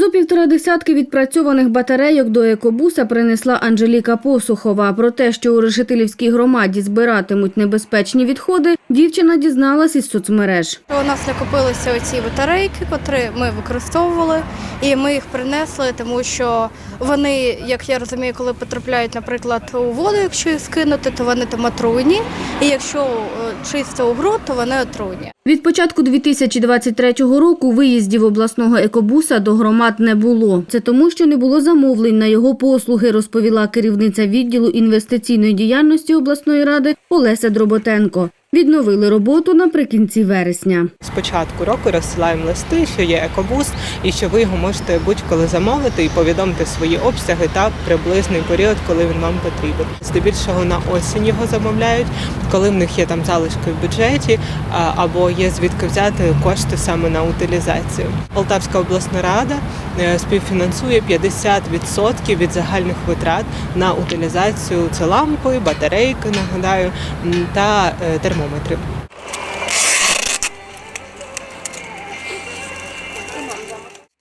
Зо півтора десятки відпрацьованих батарейок до екобуса принесла Анжеліка Посухова. Про те, що у Решетилівській громаді збиратимуть небезпечні відходи, дівчина дізналась із соцмереж. У нас накопилися оці батарейки, котрі ми використовували, і ми їх принесли, тому що вони, як я розумію, коли потрапляють, наприклад, у воду, якщо їх скинути, то вони там отруйні. І якщо е, чисто у ґрунт, то вони отруйні. Від початку 2023 року виїздів обласного екобуса до громад не було. Це тому, що не було замовлень на його послуги, розповіла керівниця відділу інвестиційної діяльності обласної ради Олеся Дроботенко. Відновили роботу наприкінці вересня. З початку року розсилаємо листи, що є екобус, і що ви його можете будь-коли замовити і повідомити свої обсяги та приблизний період, коли він вам потрібен. Здебільшого на осінь його замовляють, коли в них є там залишки в бюджеті або є звідки взяти кошти саме на утилізацію. Полтавська обласна рада е, співфінансує 50% від загальних витрат на утилізацію. Це лампи, батарейки, нагадаю, та е, термометри.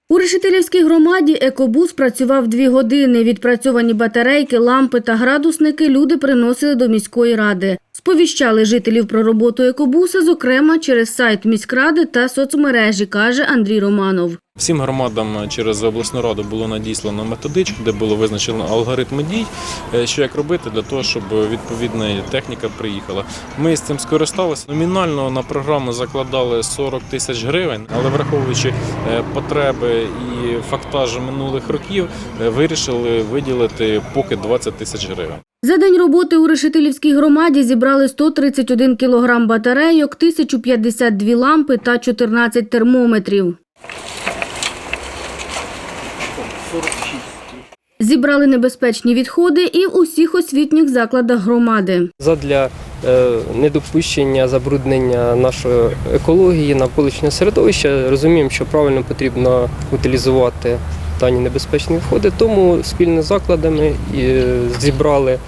У Решетилівській громаді екобус працював дві години. Відпрацьовані батарейки, лампи та градусники люди приносили до міської ради. Сповіщали жителів про роботу екобуса, зокрема через сайт міськради та соцмережі, каже Андрій Романов. Всім громадам через обласну раду було надіслано методичку, де було визначено алгоритми дій, е, що як робити для того, щоб відповідна техніка приїхала. Ми з цим скористалися. Номінально на програму закладали 40 тисяч гривень, але враховуючи е, потреби і фактаж минулих років, е, вирішили виділити поки 20 тисяч гривень. За день роботи у Решетилівській громаді зібрали 131 кілограм батарейок, 1052 лампи та 14 термометрів. Зібрали небезпечні відходи і в усіх освітніх закладах громади. задля е, недопущення забруднення нашої екології, навколишнього середовища. Розуміємо, що правильно потрібно утилізувати дані небезпечні відходи, тому спільно з закладами е, зібрали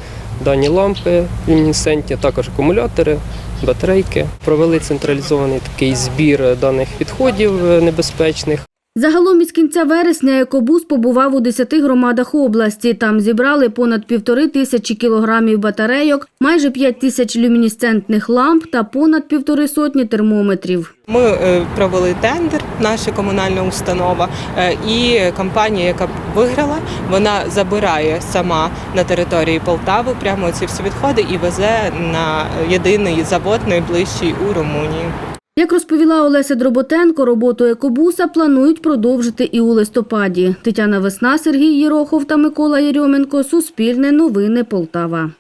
дані лампи люмінесцентні, також акумулятори, батарейки. Провели централізований такий збір даних відходів е, небезпечних. Загалом із кінця вересня екобус побував у 10 громадах області. Там зібрали понад півтори тисячі кілограмів батарейок, майже 5 тисяч люмінесцентних ламп та понад півтори сотні термометрів. Ми е, провели тендер, наша комунальна установа, е, і компанія, яка виграла, вона забирає сама на території Полтави прямо ці всі відходи і везе на єдиний завод найближчий у Румунії. Як розповіла Олеся Дроботенко, роботу екобуса планують продовжити і у листопаді. Тетяна Весна, Сергій Єрохов та Микола Єрьоменко. Суспільне новини Полтава.